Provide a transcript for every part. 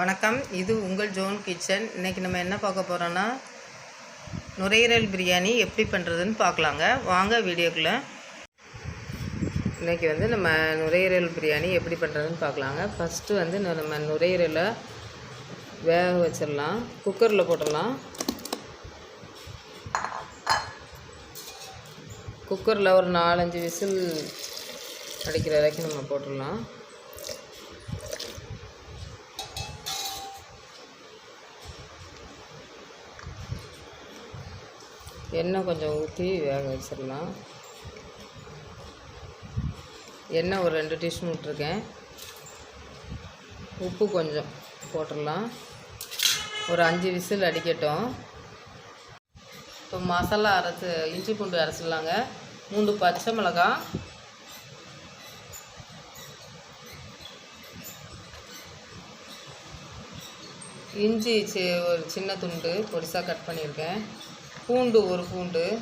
வணக்கம். இது உங்கள் ஜோன் கிச்சன். இன்றைக்கி நம்ம என்ன பார்க்க போகிறோன்னா நுரையீரல் பிரியாணி எப்படி பண்ணுறதுன்னு பார்க்கலாங்க. வாங்க வீடியோக்குள்ளே. இன்றைக்கி வந்து நம்ம நுரையீரல் பிரியாணி எப்படி பண்ணுறதுன்னு பார்க்கலாங்க. ஃபஸ்ட்டு வந்து நம்ம நுரையீரலை வேக வச்சிடலாம். குக்கரில் போட்டுடலாம். குக்கரில் ஒரு நாலஞ்சு விசில் அடிக்கிற வரைக்கும் நம்ம போட்டுடலாம். எண்ணெய் கொஞ்சம் ஊற்றி வேக வச்சிடலாம். எண்ணெய் ஒரு ரெண்டு டீஸ்பூன் விட்டுருக்கேன். உப்பு கொஞ்சம் போட்டுடலாம். ஒரு அஞ்சு விசில் அடிக்கட்டும். இப்போ மசாலா அரைச்சி இஞ்சி பூண்டு அரைச்சிடலாங்க. மூணு பச்சை மிளகாய். இஞ்சி சி ஒரு சின்ன துண்டு பொடிசாக கட் பண்ணியிருக்கேன். பூண்டு ஒரு பூண்டு.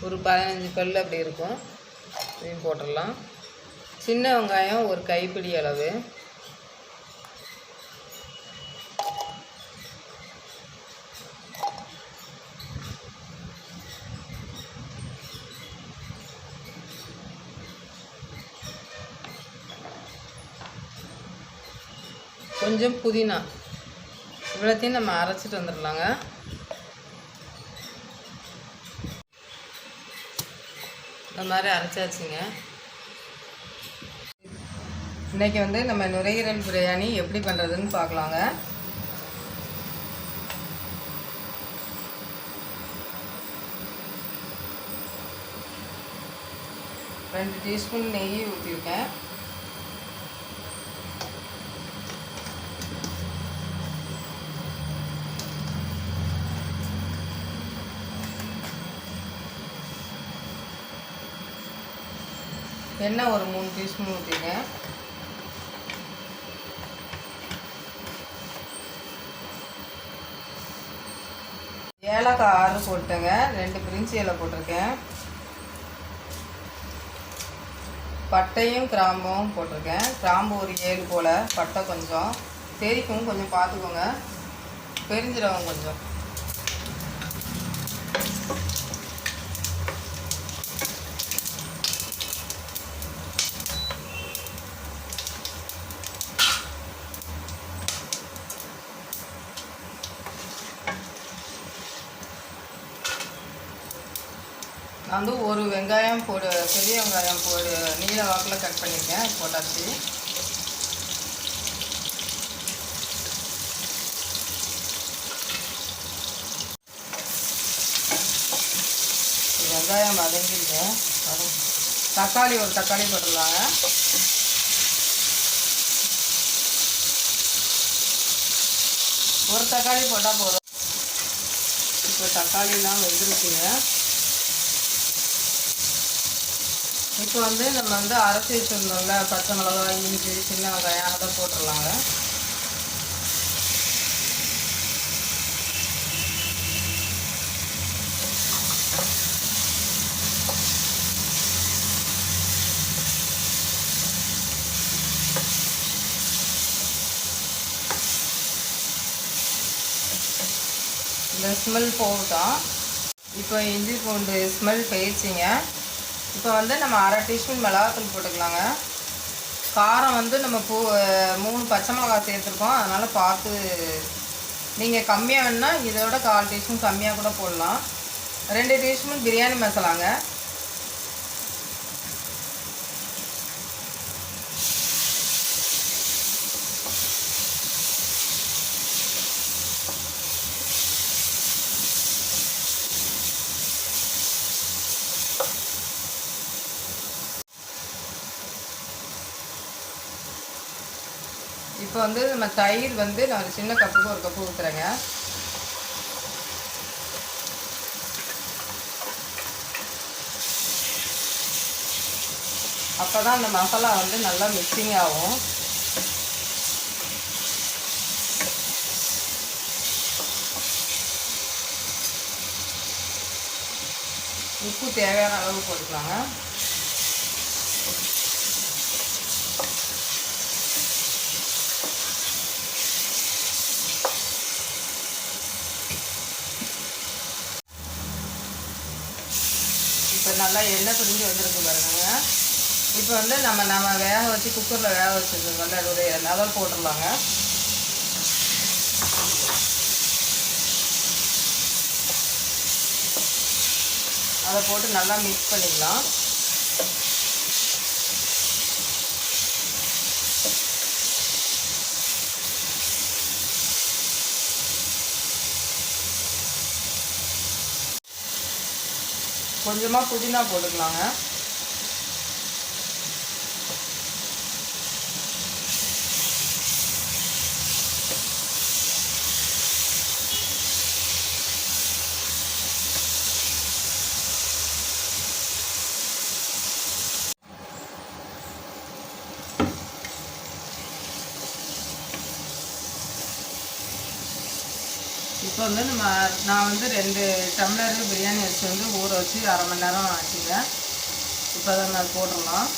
ஒரு பதினஞ்சு பல் அப்படி இருக்கும். இதையும் போட்டுடலாம். சின்ன வெங்காயம் ஒரு கைப்பிடி அளவு. கொஞ்சம் புதினா. இவ்வளோத்தையும் நம்ம அரைச்சிட்டு வந்துடலாங்க. இந்த மாதிரி அரைச்சாச்சுங்க. இன்றைக்கி வந்து நம்ம நுரையீரல் பிரியாணி எப்படி பண்ணுறதுன்னு பார்க்கலாங்க. ரெண்டு டீஸ்பூன் நெய் ஊற்றிருக்கேன் எண்ணெய் ஒரு மூணு டீஸ்பூன் ஊற்றிங்க ஏலக்காய் ஆறு போட்டேங்க. ரெண்டு பிரிஞ்சி இலை போட்டிருக்கேன். பட்டையும் கிராம்பும் போட்டிருக்கேன். கிராம்பு ஒரு ஏழு போல் பட்டை கொஞ்சம். தெரிக்கும் கொஞ்சம் பார்த்துக்கோங்க. பெரிஞ்சிடவும் கொஞ்சம். நான் வந்து ஒரு வெங்காயம் போடு பெரிய வெங்காயம் போடு. நீல வாக்கில் கட் பண்ணியிருக்கேன் போட்டாச்சு. வெங்காயம் வதங்கிடுங்க தக்காளி ஒரு தக்காளி போட்டுடலாங்க. ஒரு தக்காளி போட்டால் போதும். இப்போ தக்காளிலாம் வெந்துருச்சுங்க. இப்போ வந்து நம்ம வந்து அரைச்சி வச்சுருந்தோம்ல பச்சை மிளகாய் இஞ்சி சின்ன வெங்காயம் அதை போட்டுடலாங்க. இந்த ஸ்மெல் போகட்டும். இப்போ இஞ்சி பூண்டு ஸ்மெல் போயிடுச்சிங்க. இப்போ வந்து நம்ம அரை டீஸ்பூன் மிளகாத்தூள் போட்டுக்கலாங்க. காரம் வந்து நம்ம பூ மூணு பச்சை மிளகாய் சேர்த்துருக்கோம். அதனால் பார்த்து நீங்கள் கம்மியாக வேணுன்னா இதோட கால் டீஸ்பூன் கம்மியாக கூட போடலாம். ரெண்டு டீஸ்பூன் பிரியாணி மசாலாங்க. இப்போ வந்து நம்ம தயிர் வந்து நான் ஒரு சின்ன கப்புக்கு ஒரு கப்பு ஊற்றுறேங்க அப்போ தான் அந்த மசாலா வந்து நல்லா மிக்சிங் ஆகும். உப்பு தேவையான அளவு போட்டுக்கலாங்க. நல்லா எண்ணெய் பிரிஞ்சு வந்திருக்கு பாருங்க. இப்போ வந்து நம்ம நம்ம வேக வச்சு குக்கரில் வேக வச்சுருக்கோம்ல அதோடைய லெவல் போட்டுடலாங்க. அதை போட்டு நல்லா மிக்ஸ் பண்ணிக்கலாம். கொஞ்சமாக புதினா போட்டுக்கலாங்க. வந்து நம்ம நான் வந்து ரெண்டு டம்ளர் பிரியாணி அரிசி வந்து ஊற வச்சு அரை மணி நேரம் ஆச்சுங்க. இப்போ அதை நான் போட்டுடலாம்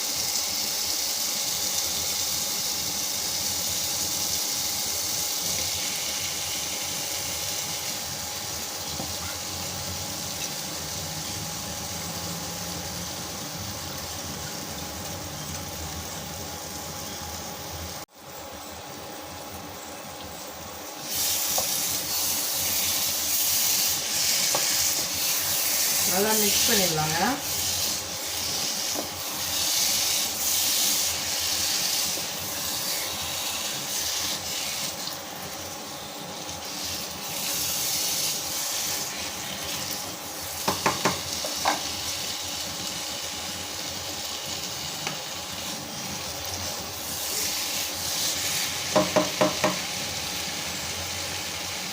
நல்லா மிக்ஸ் பண்ணிடலாங்க.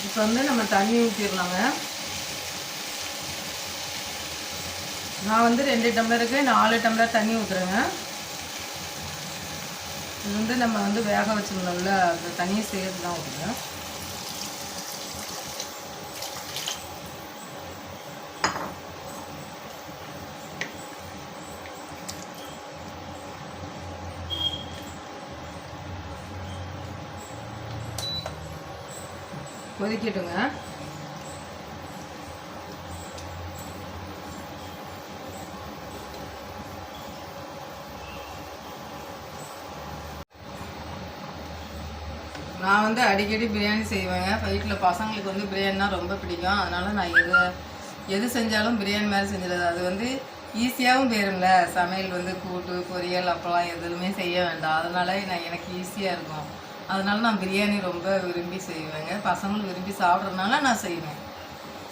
இப்போ வந்து நம்ம தண்ணி ஊற்றிடலாங்க நான் வந்து ரெண்டு டம்ளருக்கு நாலு டம்ளர் தண்ணி ஊற்றுறேங்க இது வந்து நம்ம வந்து வேக வச்சுருந்தோம்ல அந்த தண்ணியை சேர்த்து தான் ஊற்றுறேன் கொதிக்கட்டுங்க. நான் வந்து அடிக்கடி பிரியாணி செய்வேங்க. வீட்டில் பசங்களுக்கு வந்து பிரியாணினா ரொம்ப பிடிக்கும். அதனால் நான் எது எது செஞ்சாலும் பிரியாணி மாதிரி செஞ்சிடுறது அது வந்து ஈஸியாகவும் போயிரும்ல. சமையல் வந்து கூட்டு பொரியல் அப்பெல்லாம் எதுவுமே செய்ய வேண்டாம். அதனால நான் எனக்கு ஈஸியாக இருக்கும். அதனால நான் பிரியாணி ரொம்ப விரும்பி செய்வேங்க. பசங்களும் விரும்பி சாப்பிட்றதுனால நான் செய்வேன்.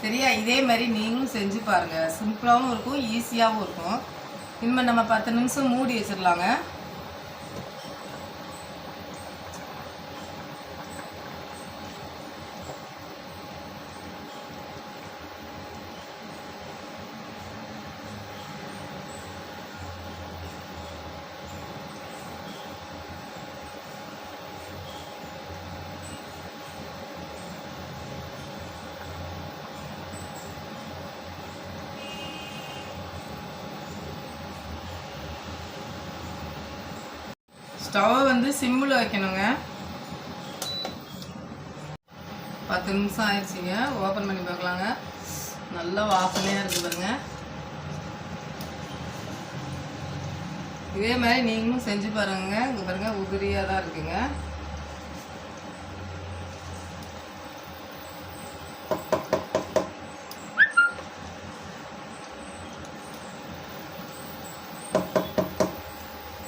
சரியா? இதே மாதிரி நீங்களும் செஞ்சு பாருங்கள் சிம்பிளாகவும் இருக்கும் ஈஸியாகவும் இருக்கும். இனிமேல் நம்ம பத்து நிமிஷம் மூடி வச்சிடலாங்க ஸ்டவ் வந்து சிம்மில் வைக்கணுங்க. பத்து நிமிஷம் ஆயிடுச்சுங்க. ஓப்பன் பண்ணி பார்க்கலாங்க. நல்லா வாசனையாக இருக்குது பாருங்க. இதே மாதிரி நீங்களும் செஞ்சு பாருங்க. இங்கே பாருங்க உதிரியாக தான் இருக்குங்க.